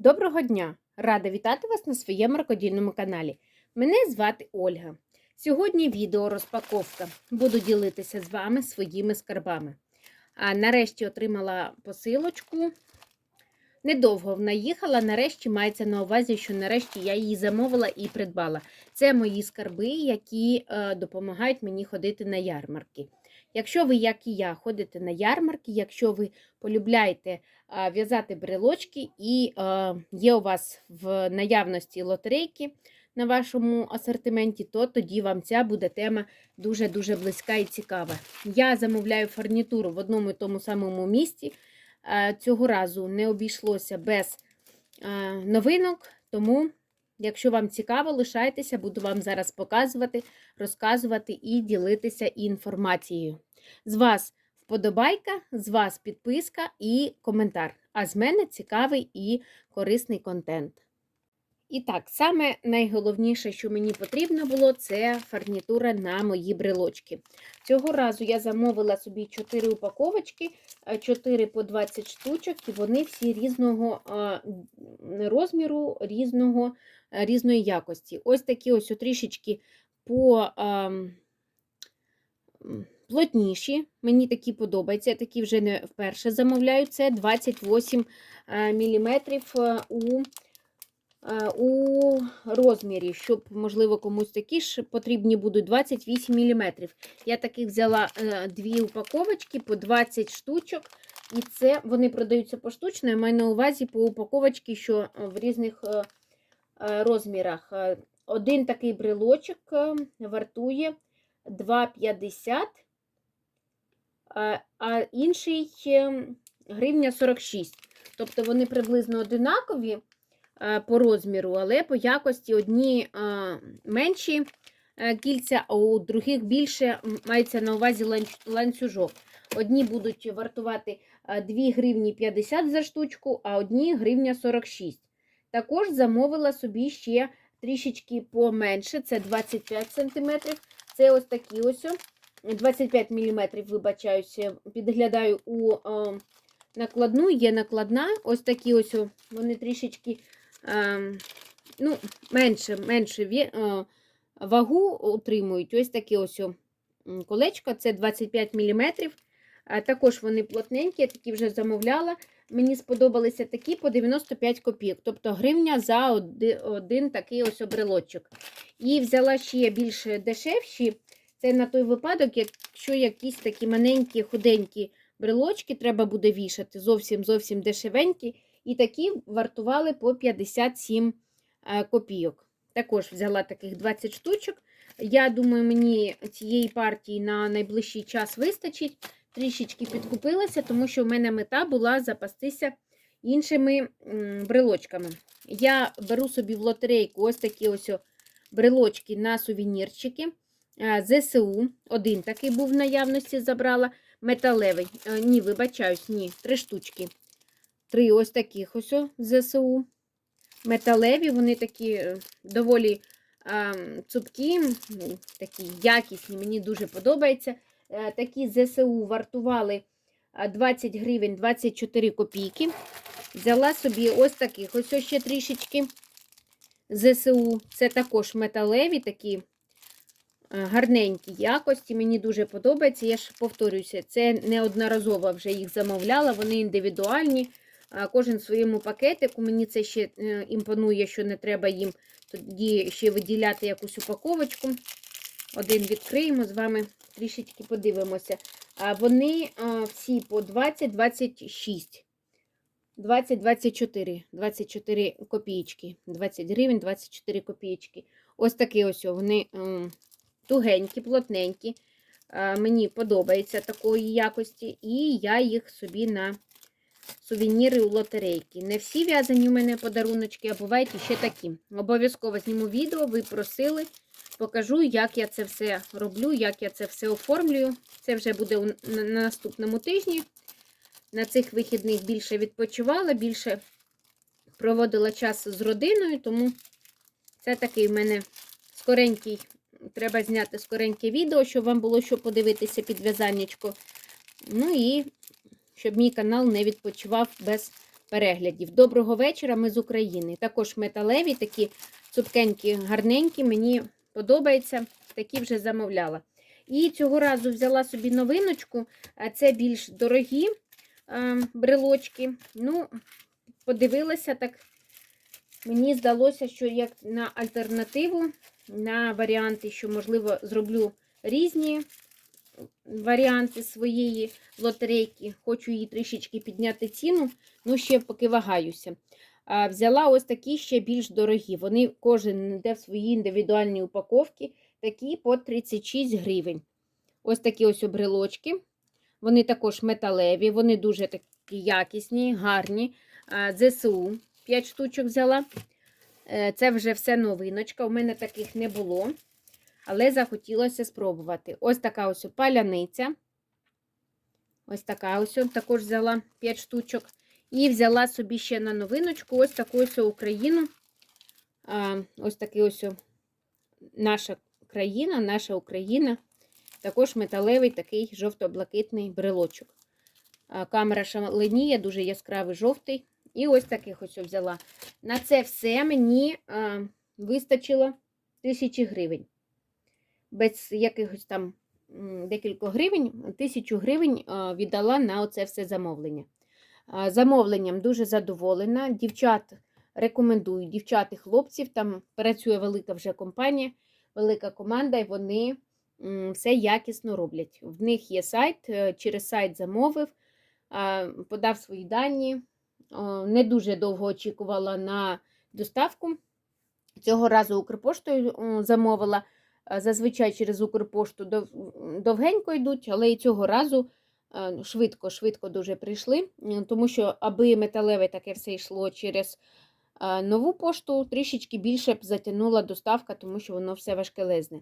Доброго дня! Рада вітати вас на своєму рукодільному каналі. Мене звати Ольга. Сьогодні відео розпаковка. Буду ділитися з вами своїми скарбами. А нарешті отримала посилочку. Недовго вона їхала, нарешті мається на увазі, що нарешті я її замовила і придбала. Це мої скарби, які е, допомагають мені ходити на ярмарки. Якщо ви, як і я, ходите на ярмарки, якщо ви полюбляєте в'язати брелочки, і є у вас в наявності лотерейки на вашому асортименті, то тоді вам ця буде тема дуже-дуже близька і цікава. Я замовляю фурнітуру в одному і тому самому місці. Цього разу не обійшлося без новинок, тому. Якщо вам цікаво, лишайтеся, буду вам зараз показувати, розказувати і ділитися інформацією. З вас вподобайка, з вас підписка і коментар. А з мене цікавий і корисний контент. І так, саме найголовніше, що мені потрібно було, це фарнітура на мої брелочки. Цього разу я замовила собі 4 упаковочки, 4 по 20 штучок, і вони всі різного розміру, різного, різної якості. Ось такі ось трішечки по плотніші. Мені такі подобаються. Я такі вже не вперше замовляю. Це 28 мм у у розмірі, щоб, можливо, комусь такі ж потрібні будуть 28 мм. Я таких взяла дві упаковочки по 20 штучок. І це вони продаються поштучно. Я маю на увазі по упаковочці, що в різних розмірах. Один такий брелочок вартує 2,50, а інший гривня 46. Тобто вони приблизно одинакові по розміру, але по якості одні менші кільця, а у других більше мається на увазі ланцюжок. Одні будуть вартувати 2 гривні 50 за штучку, а одні гривня 46. Також замовила собі ще трішечки поменше, це 25 см. Це ось такі ось 25 мм, вибачаюся, підглядаю у накладну, є накладна. Ось такі ось вони трішечки ну, менше менше вагу утримують. Ось такі ось колечко, це 25 мм. Також вони плотненькі, я такі вже замовляла. Мені сподобалися такі по 95 копійок, тобто гривня за один такий ось обрелочок. І взяла ще більш дешевші. Це на той випадок, якщо якісь такі маленькі, худенькі брелочки треба буде вішати, зовсім зовсім дешевенькі. І такі вартували по 57 е, копійок. Також взяла таких 20 штучок. Я думаю, мені цієї партії на найближчий час вистачить трішечки підкупилася, тому що в мене мета була запастися іншими брелочками. Я беру собі в лотерейку ось такі ось брелочки на сувенірчики. ЗСУ, один такий був в наявності, забрала. Металевий. Ні, вибачаюсь, ні, три штучки. Три ось таких ось ЗСУ. Металеві, вони такі е, доволі а, цупкі, ну, такі якісні, мені дуже подобається. Е, такі ЗСУ вартували 20 гривень 24 копійки. Взяла собі ось таких, ось ще трішечки ЗСУ. Це також металеві, такі е, гарненькі якості. Мені дуже подобається. Я ж повторюся, це неодноразово вже їх замовляла, вони індивідуальні. Кожен в своєму пакетику. Мені це ще е, імпонує, що не треба їм тоді ще виділяти якусь упаковочку. Один відкриємо з вами трішечки подивимося. Вони всі по 20-26. 20-24 24 копійки. 20 гривень, 24 копійки. Ось такі ось вони тугенькі, плотненькі. Мені подобається такої якості, і я їх собі на сувеніри у лотерейки. Не всі в'язані у мене подаруночки, а бувають ще такі. Обов'язково зніму відео, ви просили. Покажу, як я це все роблю, як я це все оформлюю. Це вже буде на наступному тижні. На цих вихідних більше відпочивала, більше проводила час з родиною, тому це такий в мене скоренький, треба зняти скореньке відео, щоб вам було що подивитися під в'язаннячко. Ну і щоб мій канал не відпочивав без переглядів. Доброго вечора, ми з України. Також металеві, такі цупкенькі, гарненькі, мені подобається, такі вже замовляла. І цього разу взяла собі новиночку, це більш дорогі е, брелочки. Ну, подивилася так. Мені здалося, що як на альтернативу, на варіанти, що, можливо, зроблю різні варіанти своєї лотерейки. Хочу її трішечки підняти ціну, ну ще поки вагаюся. Взяла ось такі ще більш дорогі. Вони кожен йде в своїй індивідуальній упаковці, такі по 36 гривень. Ось такі ось обрелочки. Вони також металеві, вони дуже такі якісні, гарні. ЗСУ 5 штучок взяла. Е, Це вже все новиночка. У мене таких не було, але захотілося спробувати. Ось така ось паляниця. Ось така ось також взяла 5 штучок. І взяла собі ще на новиночку ось таку ось Україну. Ось такий ось наша країна, наша Україна. Також металевий такий жовто-блакитний брелочок. Камера шаленіє, дуже яскравий жовтий. І ось таких ось взяла. На це все мені вистачило тисячі гривень. Без якихось там декілька гривень, тисячу гривень віддала на оце все замовлення. Замовленням дуже задоволена. Дівчат рекомендую, дівчат і хлопців. Там працює велика вже компанія, велика команда, і вони все якісно роблять. В них є сайт, е, через сайт замовив, подав свої дані. Не дуже довго очікувала на доставку. Цього разу Укрпоштою замовила. А, Зазвичай через Укрпошту довгенько йдуть, але і цього разу е, швидко, швидко дуже прийшли, тому що аби металеве таке все йшло через е, нову пошту, трішечки більше б затягнула доставка, тому що воно все важкелезне.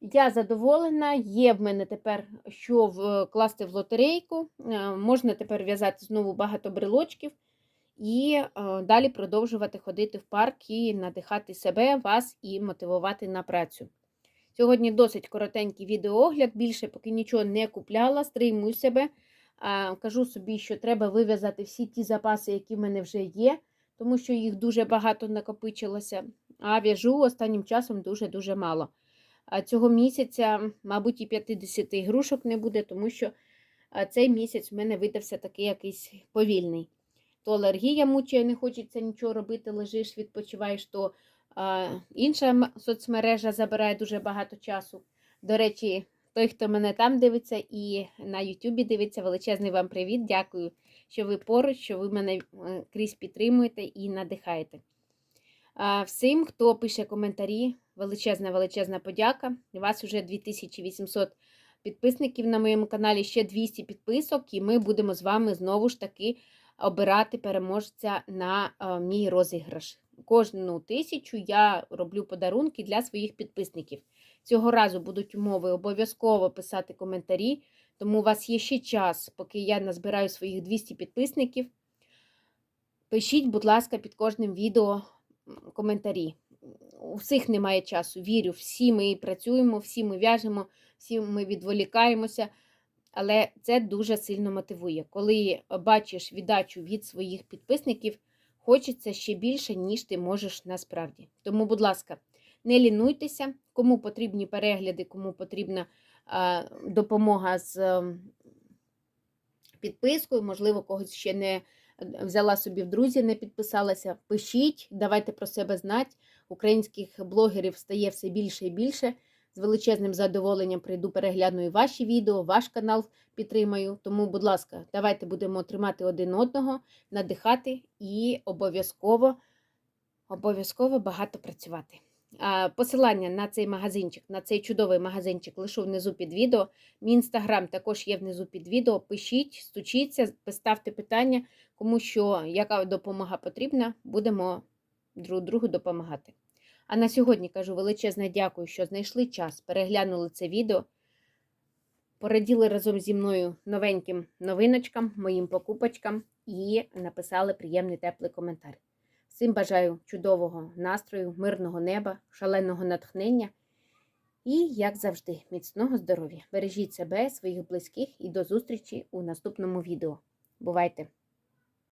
Я задоволена, є в мене тепер що вкласти в лотерейку. е, Можна тепер в'язати знову багато брелочків і е, далі продовжувати ходити в парк і надихати себе, вас і мотивувати на працю. Сьогодні досить коротенький відеоогляд, більше поки нічого не купляла, стримую себе. А, Кажу собі, що треба вив'язати всі ті запаси, які в мене вже є, тому що їх дуже багато накопичилося. А в'яжу останнім часом дуже-дуже мало. А цього місяця, мабуть, і 50 ігрушок не буде, тому що цей місяць в мене видався такий якийсь повільний. То алергія мучає, не хочеться нічого робити, лежиш, відпочиваєш, то інша соцмережа забирає дуже багато часу. До речі, той, хто мене там дивиться і на Ютубі дивиться, величезний вам привіт. Дякую, що ви поруч, що ви мене е, крізь підтримуєте і надихаєте. Всім, хто пише коментарі, величезна, величезна подяка. У вас вже 2800 підписників на моєму каналі, ще 200 підписок, і ми будемо з вами знову ж таки обирати переможця на мій розіграш. Кожну тисячу я роблю подарунки для своїх підписників. Цього разу будуть умови обов'язково писати коментарі, тому у вас є ще час, поки я назбираю своїх 200 підписників. Пишіть, будь ласка, під кожним відео коментарі. У всіх немає часу, вірю, всі ми працюємо, всі ми в'яжемо, всі ми відволікаємося. Але це дуже сильно мотивує. Коли бачиш віддачу від своїх підписників, хочеться ще більше, ніж ти можеш насправді. Тому, будь ласка, не лінуйтеся, кому потрібні перегляди, кому потрібна допомога з ем, підпискою, можливо, когось ще не взяла собі в друзі, не підписалася. Пишіть, давайте про себе знати. Українських блогерів стає все більше і більше. З величезним задоволенням прийду перегляну і ваші відео, ваш канал підтримаю. Тому, будь ласка, давайте будемо тримати один одного, надихати і обов'язково обов'язково багато працювати. Посилання на цей магазинчик, на цей чудовий магазинчик лишу внизу під відео. Мій інстаграм також є внизу під відео. Пишіть, стучіться, ставте питання, кому що, яка допомога потрібна, будемо друг другу допомагати. А на сьогодні кажу величезне дякую, що знайшли час, переглянули це відео, пораділи разом зі мною новеньким новиночкам, моїм покупочкам і написали приємний теплий коментар. Всім бажаю чудового настрою, мирного неба, шаленого натхнення і, як завжди, міцного здоров'я. Бережіть себе, своїх близьких і до зустрічі у наступному відео. Бувайте!